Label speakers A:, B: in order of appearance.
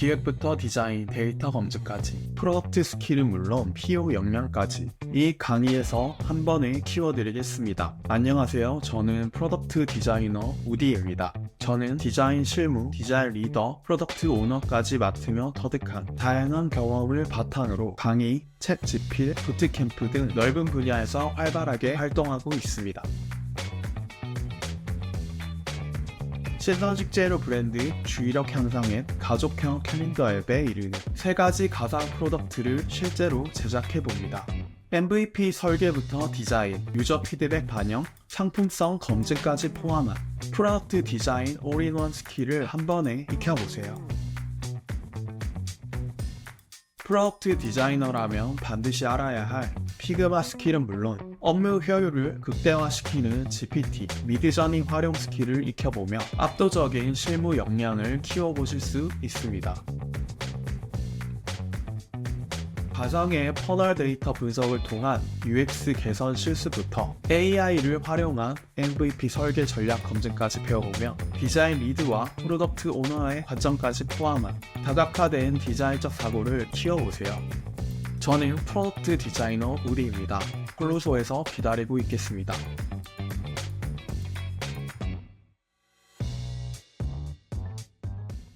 A: 기획부터 디자인, 데이터 검증까지 프로덕트 스킬은 물론 PO 역량까지 이 강의에서 한 번에 키워드리겠습니다. 안녕하세요. 저는 프로덕트 디자이너 우디입니다. 저는 디자인 실무, 디자인 리더, 프로덕트 오너까지 맡으며 터득한 다양한 경험을 바탕으로 강의, 책 집필, 부트캠프 등 넓은 분야에서 활발하게 활동하고 있습니다. 신선식 재료 브랜드 주의력 향상의 가족형 캘린더 앱에 이르는 세 가지 가상 프로덕트를 실제로 제작해 봅니다. MVP 설계부터 디자인, 유저 피드백 반영, 상품성 검증까지 포함한 프로덕트 디자인 올인원 스킬을 한 번에 익혀보세요. 프로덕트 디자이너라면 반드시 알아야 할 피그마 스킬은 물론 업무 효율을 극대화시키는 GPT, 미드저닝 활용 스킬을 익혀보며 압도적인 실무 역량을 키워보실 수 있습니다. 가정의 퍼널 데이터 분석을 통한 UX 개선 실습부터 AI를 활용한 MVP 설계 전략 검증까지 배워보며 디자인 리드와 프로덕트 오너의 관점까지 포함한 다각화된 디자인적 사고를 키워보세요. 저는 프로덕트 디자이너 우리입니다. 홀로소에서 기다리고 있겠습니다.